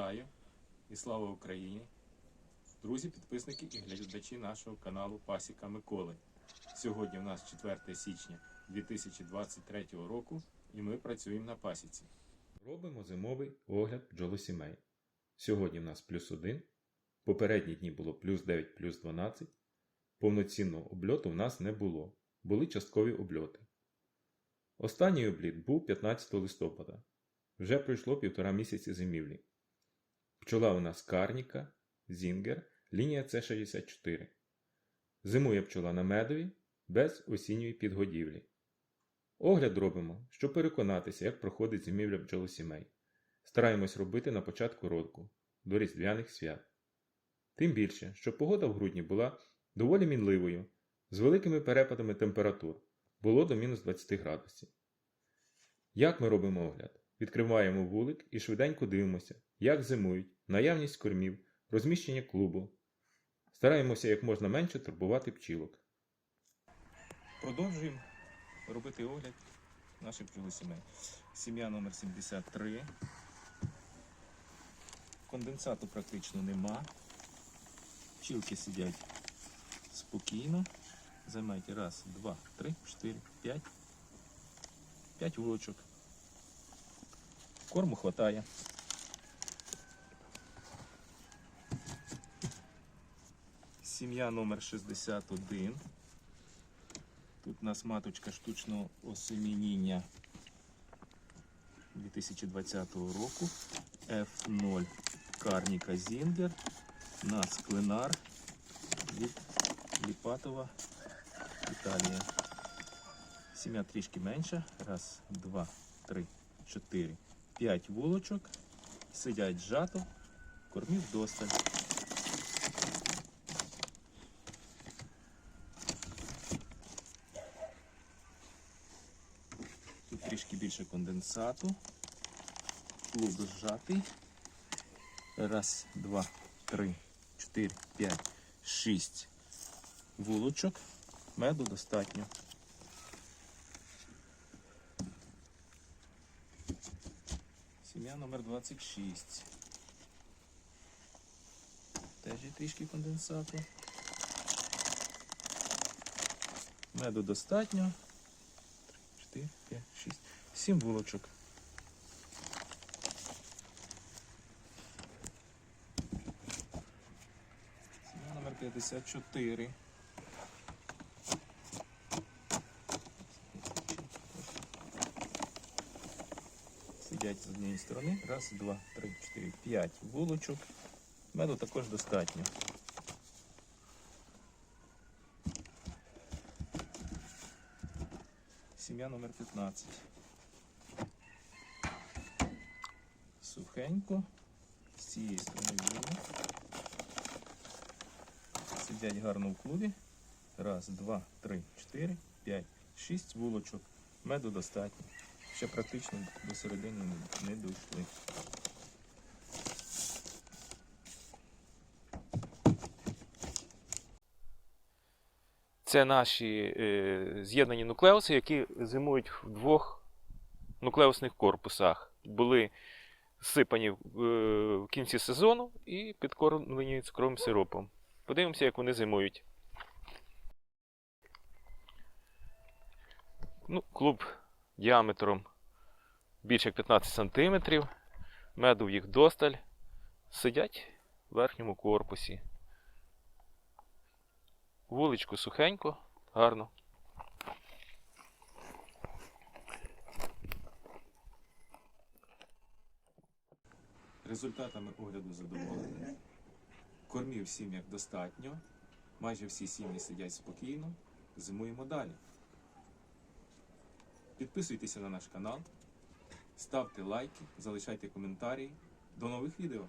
Вітаю і слава Україні! Друзі, підписники і глядачі нашого каналу Пасіка Миколи. Сьогодні у нас 4 січня 2023 року і ми працюємо на пасіці. Робимо зимовий огляд бджолосімей. Сьогодні в нас плюс 1, попередні дні було плюс 9, плюс 12. Повноцінного обльоту в нас не було, були часткові обльоти. Останній обліт був 15 листопада. Вже пройшло півтора місяці зимівлі. Пчола у нас карніка, зінгер, лінія С64. Зимує пчола на медові без осінньої підгодівлі. Огляд робимо, щоб переконатися, як проходить зимівля бджолосімей. Стараємось робити на початку року, до різдвяних свят. Тим більше, що погода в грудні була доволі мінливою, з великими перепадами температур, було до мінус 20 градусів. Як ми робимо огляд? Відкриваємо вулик і швиденько дивимося, як зимують, наявність кормів, розміщення клубу. Стараємося як можна менше турбувати пчілок. Продовжуємо робити огляд наших бджолосімей. Сім'я номер 73. Конденсату практично нема. Пчілки сидять спокійно. Займайте раз, два, три, чотири, п'ять. П'ять вулочок. Корму хватає. Сім'я номер 61. Тут у нас маточка штучного осемініння 2020 року. F0 Карніка Зінгер. Нас Кленар від Ліпатова, Італія. Сім'я трішки менша. Раз, два, три, чотири, п'ять вулочок. Сидять зжато, кормів досталь. Тут трішки більше конденсату. Клуб зжатий. Раз, два, три, чотири, п'ять, шість вулочок. Меду достатньо. Сім'я номер 26. Теж є трішки конденсату. Меду достатньо. 4, 5, 6, 7 вулочок. Сім'я номер 54. Сидять з однієї сторони. Раз, два, три, чотири, п'ять вулочок. Меду також достатньо. Сім'я номер 15. Сухенько. З цієї сторони вільно. Сидять гарно в клубі. Раз, два, три, чотири, п'ять, шість вулочок. Меду достатньо. Ще практично до середини не- дійшли. Це наші е, з'єднані нуклеуси, які зимують в двох нуклеусних корпусах. Були сипані е, в кінці сезону і підкормлені цукровим сиропом. Подивимося, як вони зимують. Ну, клуб діаметром більше як 15 см. Меду в їх досталь. Сидять в верхньому корпусі. Вуличку сухенько, гарно. Результатами огляду задоволений. Кормів сім'ях достатньо. Майже всі сім'ї сидять спокійно. Зимуємо далі. Підписуйтеся на наш канал, ставте лайки, залишайте коментарі. До нових відео!